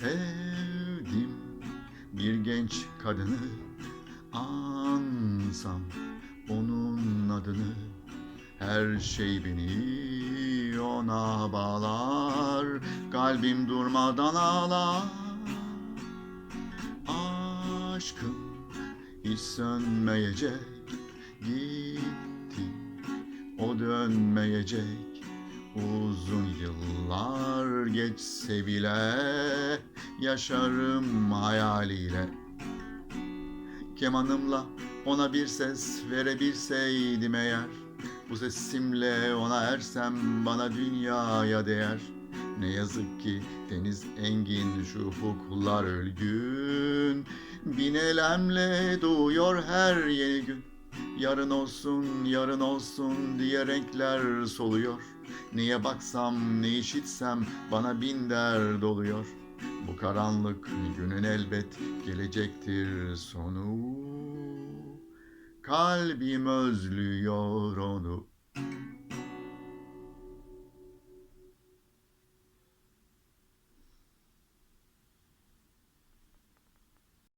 sevdim bir genç kadını ansam onun adını. Her şey beni ona bağlar kalbim durmadan ağlar. Aşkım hiç sönmeyecek gitti o dönmeyecek. Uzun yıllar geçse bile yaşarım hayaliyle. Kemanımla ona bir ses verebilseydim eğer, bu sesimle ona ersem bana dünyaya değer. Ne yazık ki deniz engin şu ufuklar ölgün, bin elemle doğuyor her yeni gün. Yarın olsun, yarın olsun diye renkler soluyor. Neye baksam, ne işitsem bana bin dert doluyor. Bu karanlık günün elbet gelecektir sonu. Kalbim özlüyor onu.